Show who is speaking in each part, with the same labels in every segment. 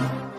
Speaker 1: Thank you.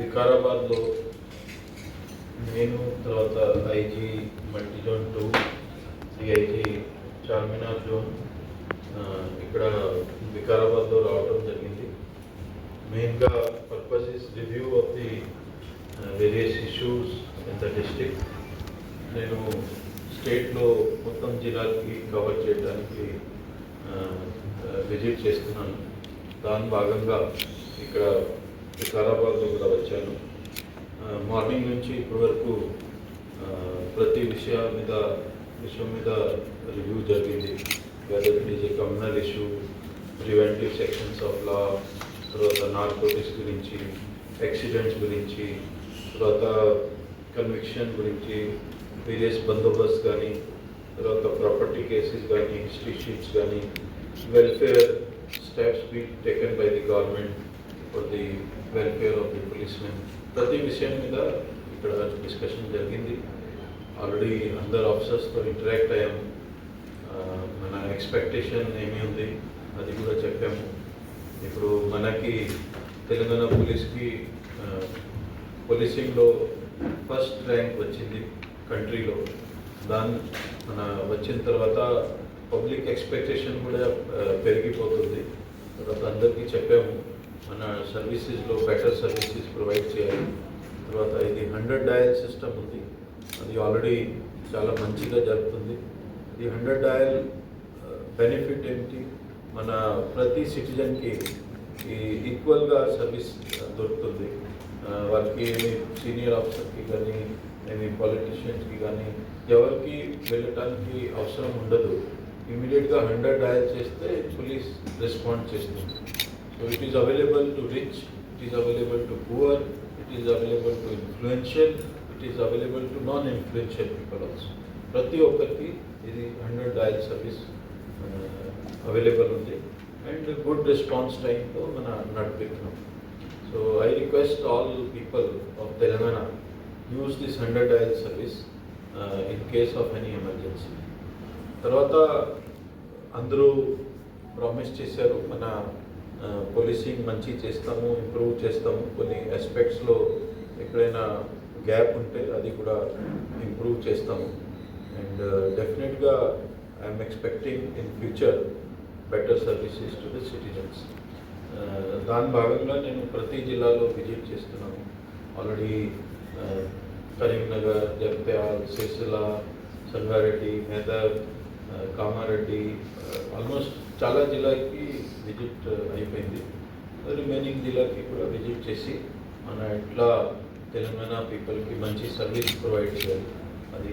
Speaker 1: వికారాబాద్లో నేను తర్వాత IG multi zone two D I G Charminar zone ఇక్కడ వికారాబాద్లో రావడం జరిగింది. మెయిన్గా purpose is review of the various issues in the district నేను స్టేట్లో మొత్తం జిల్లాకి కవర్ చేయడానికి విజిట్ చేస్తున్నాను. దాని భాగంగా ఇక్కడ వికారాబాద్లో కూడా వచ్చాను. మార్నింగ్ నుంచి ఇప్పటి వరకు ప్రతి విషయం మీద విషయం మీద రివ్యూ జరిగింది. Whether it is a communal issue preventive sections of law తర్వాత నార్కోటిక్స్ గురించి యాక్సిడెంట్స్ గురించి తర్వాత కన్విక్షన్ గురించి వేరియస్ బందోబస్త్ కానీ తర్వాత ప్రాపర్టీ కేసెస్ కానీ హిస్టరీ షీట్స్ కానీ welfare steps be taken by the government for the welfare of the policemen ప్రతి విషయం మీద ఇక్కడ డిస్కషన్ జరిగింది. ఆల్రెడీ అందరు ఆఫీసర్స్తో ఇంటరాక్ట్ అయ్యాము. మన ఎక్స్పెక్టేషన్ ఏమి ఉంది? అది కూడా చెప్పాము. ఇప్పుడు మనకి తెలంగాణ పోలీస్కి పోలీసింగ్లో ఫస్ట్ ర్యాంక్ వచ్చింది కంట్రీలో. దాని మన వచ్చిన తర్వాత పబ్లిక్ ఎక్స్పెక్టేషన్ కూడా పెరిగిపోతుంది. తర్వాత అందరికీ చెప్పాము. మన సర్వీసెస్లో బెటర్ సర్వీసెస్ ప్రొవైడ్ చేయాలి. తర్వాత ఇది హండ్రెడ్ డయల్ సిస్టమ్ ఉంది. అది ఆల్రెడీ చాలా మంచిగా జరుగుతుంది. ఈ హండ్రెడ్ డయల్ బెనిఫిట్ ఏంటి? మన ప్రతి సిటిజన్కి ఈ ఈక్వల్గా సర్వీస్ దొరుకుతుంది. వాళ్ళకి ఏమి సీనియర్ ఆఫీసర్కి కానీ ఏమి పాలిటీషియన్స్కి కానీ ఎవరికి వెళ్ళటానికి అవసరం ఉండదు. ఇమీడియట్గా హండ్రెడ్ డయల్ చేస్తే పోలీస్ రెస్పాండ్ చేస్తుంది. So it is available to rich it is available to poor it is available to influential it is available to non influential people also ప్రతి ఒక్కరికి ఇది హండ్రెడ్ డయల్ సర్వీస్ అవైలబుల్ ఉంది and good response టైంతో మన నడిపిస్తున్నాం so I request all people of Telangana use this hundred dial service in case of any emergency తర్వాత అందరూ promise చేశారు మన పోలీసింగ్ మంచి చేస్తాము ఇంప్రూవ్ చేస్తాము. కొన్ని ఆస్పెక్ట్స్లో ఎక్కడైనా గ్యాప్ ఉంటే అది కూడా ఇంప్రూవ్ చేస్తాము. అండ్ డెఫినెట్గా I'm expecting in future better services to the citizens దాని భాగంగా నేను ప్రతి జిల్లాలో విజిట్ చేస్తున్నాను. Already uh, Karimnagar Jagtial Sircilla Sangareddy Medak uh, Kamareddy uh, almost చాలా జిల్లాకి విజిట్ అయిపోయింది. రిమైనింగ్ జిల్లాకి కూడా విజిట్ చేసి మన ఎట్లా తెలంగాణ పీపుల్కి మంచి సర్వీస్ ప్రొవైడ్ చేయాలి. అది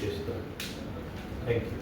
Speaker 1: చేస్తాను థ్యాంక్ యూ